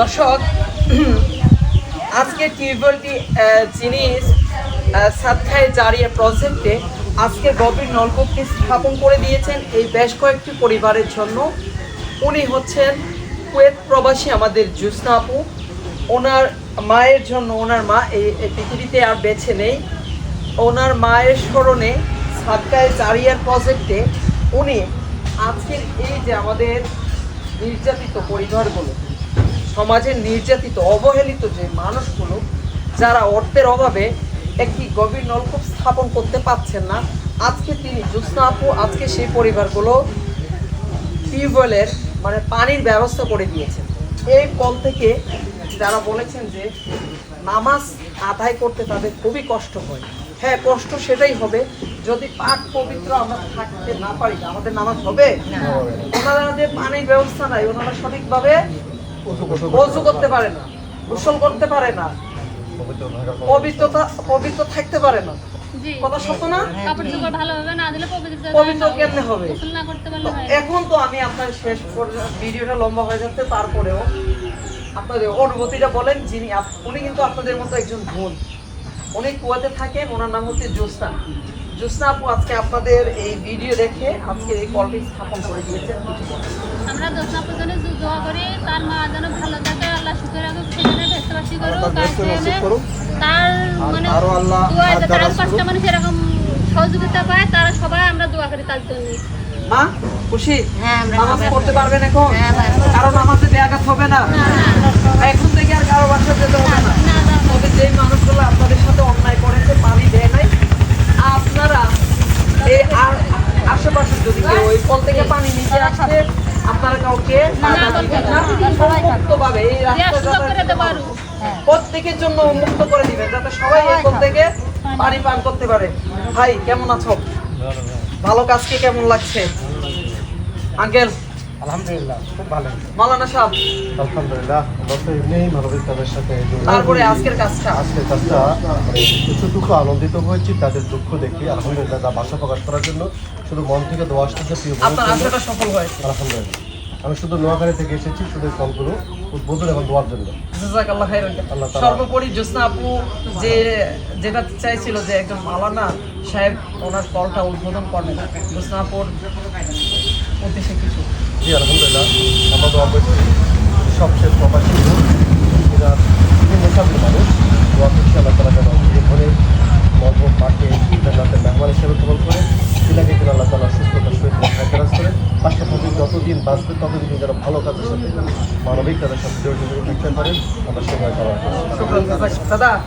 দর্শক আজকে টিউবওয়েলটি জিনিস সাতখায় জারিয়া প্রজেক্টে আজকে গভীর নলকূপটি স্থাপন করে দিয়েছেন এই বেশ কয়েকটি পরিবারের জন্য। উনি হচ্ছেন কুয়েত প্রবাসী আমাদের জুসনা আপু। ওনার মায়ের জন্য, ওনার মা এই এই পৃথিবীতে আর বেছে নেই। ওনার মায়ের স্মরণে সাতকায় জারিয়ার প্রজেক্টে উনি আজকের এই যে আমাদের নির্যাতিত পরিবারগুলো সমাজের নির্যাতিত অবহেলিত যে মানুষগুলো যারা অর্থের অভাবে একটি গভীর নলকূপ স্থাপন করতে পারছেন না আজকে তিনি জ্যোৎস্না আপু আজকে সেই পরিবারগুলো টিউবওয়েলের মানে পানির ব্যবস্থা করে দিয়েছেন। এই কল থেকে যারা বলেছেন যে নামাজ আদায় করতে তাদের খুবই কষ্ট হয়। হ্যাঁ কষ্ট সেটাই হবে। যদি পাক পবিত্র আমরা থাকতে না পারি আমাদের নামাজ হবে? ওনাদের পানির ব্যবস্থা নাই ওনারা সঠিকভাবে অজু করতে পারে না গোসল করতে পারে না পবিত্রতা পবিত্র থাকতে পারে না। কথা সত্য পবিত্র কেমনে হবে? এখন তো আমি আপনার শেষ পর্যন্ত ভিডিওটা লম্বা হয়ে যাচ্ছে তারপরেও আপনাদের অনুভূতিটা বলেন যিনি উনি কিন্তু আপনাদের মতো একজন বোন উনি কুয়াতে থাকেন ওনার নাম হচ্ছে জ্যোৎস্না আপু আজকে আপনাদের এই ভিডিও দেখে আজকে এই কলটি স্থাপন করে দিয়েছেন। আমরা দোষনা পর্যন্ত দোয়া করি তার মা যেন ভালো থাকে আল্লাহ সুখে রাখুক সেখানে ব্যস্তবাসী করুক তার মানে দোয়া হাত তারা দ্বারাজ পাঁচটা করুক। মানুষ এরকম সহযোগিতা পায় তারা সবাই আমরা দোয়া করি তার জন্য। মা খুশি? হ্যাঁ, নামাজ পড়তে পারবেন এখন? হ্যাঁ, কারণ নামাজে ব্যাঘাত হবে না। এখন থেকে আর কারও বাসা যেতে হবে না না, না, তবে যেই মানুষগুলো আপনাদের সাথে অন্যায় করেছে পানি দেয় নাই আপনারা এই আর- আশেপাশে যদি কেউ ওই কল থেকে পানি নিচে আসতে আপনারা কাউকে মুক্তভাবে এই রাস্তা আরও। প্রত্যেকের জন্য মুক্ত করে দিবেন যাতে সবাই এই কল থেকে পানি। পান করতে পারে। ভাই কেমন আছো? ভালো কাজকে কেমন লাগছে। আঙ্কেল আলহামদুলিল্লাহ খুব ভালো। মালানা সাহেব। আলহামদুলিল্লাহ আমরা তো মানবিক তাদের সাথে তারপরে আজকের কাজটা? আজকের কাজটা মানে কিছুটুকু আনন্দিত হয়েছি তাদের দুঃখ দেখে আলহামদুলিল্লাহ তা ভাষা প্রকাশ করার জন্য শুধু মন থেকে দোয়া আসতেছে প্রিয় আপনার আশাটা সফল হয়েছে। আলহামদুলিল্লাহ। আমি শুধু নোয়াখালী থেকে এসেছি শুধু এই ফলগুলো উদ্বোধন এবং দোয়ার জন্য। খাইরান। সর্বোপরি আপু যে যেটা চাইছিল যে একজন মালানা সাহেব ওনার কলটা উদ্বোধন করবেন জ্যোৎস্না আপুর উদ্দেশ্যে কিছু। জি আলহামদুলিল্লাহ। আমরা দোয়া করছি সবচেয়ে প্রবাসী এরা তিনি মোসাফির মানুষ। দোয়া করছি আল্লাহ তালা যেন জীবনের মর্ম পাকে জান্নাতের মেহমান হিসেবে কবল করে। তিনাকে যেন আল্লাহ তালা সুস্থতার সহিত হায়দারাজ করে। পাশাপাশি যতদিন বাঁচবে ততদিন যেন ভালো কাজের সাথে মানবিক কাজের সাথে জড়িত থাকতে পারেন আমরা করা জাযাক- দাদা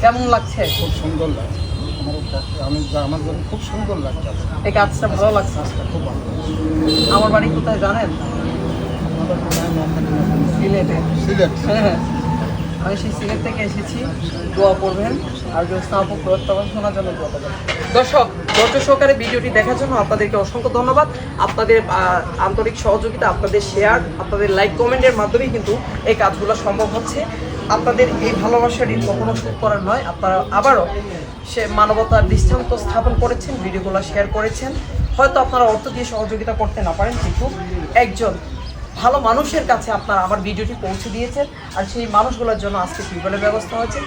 কেমন লাগছে? খুব সুন্দর লাগছে। আমার আমি আমার খুব সুন্দর লাগছে এই কাজটা ভালো লাগছে। খুব ভালো আমার বাড়ি কোথায় জানেন? সিলেটে। সিলেট। হ্যাঁ আমি সেই সিলেট থেকে এসেছি। দোয়া করবেন। আর জ্যোৎস্না আপু প্রত্যাবান শোনার জন্য দোয়া করবেন। দর্শক ধৈর্য সহকারে ভিডিওটি দেখার জন্য আপনাদেরকে অসংখ্য ধন্যবাদ। আপনাদের আন্তরিক সহযোগিতা আপনাদের শেয়ার আপনাদের লাইক কমেন্টের মাধ্যমেই কিন্তু এই কাজগুলো সম্ভব হচ্ছে। আপনাদের এই ভালোবাসার ঋণ কখনো শোধ করার নয়। আপনারা আবারও সে মানবতার দৃষ্টান্ত স্থাপন করেছেন, ভিডিওগুলো শেয়ার করেছেন। হয়তো আপনারা অর্থ দিয়ে সহযোগিতা করতে না পারেন, কিন্তু একজন ভালো মানুষের কাছে আপনারা আমার ভিডিওটি পৌঁছে দিয়েছেন, আর সেই মানুষগুলোর জন্য আজকে টিউবওয়েলের ব্যবস্থা হয়েছে।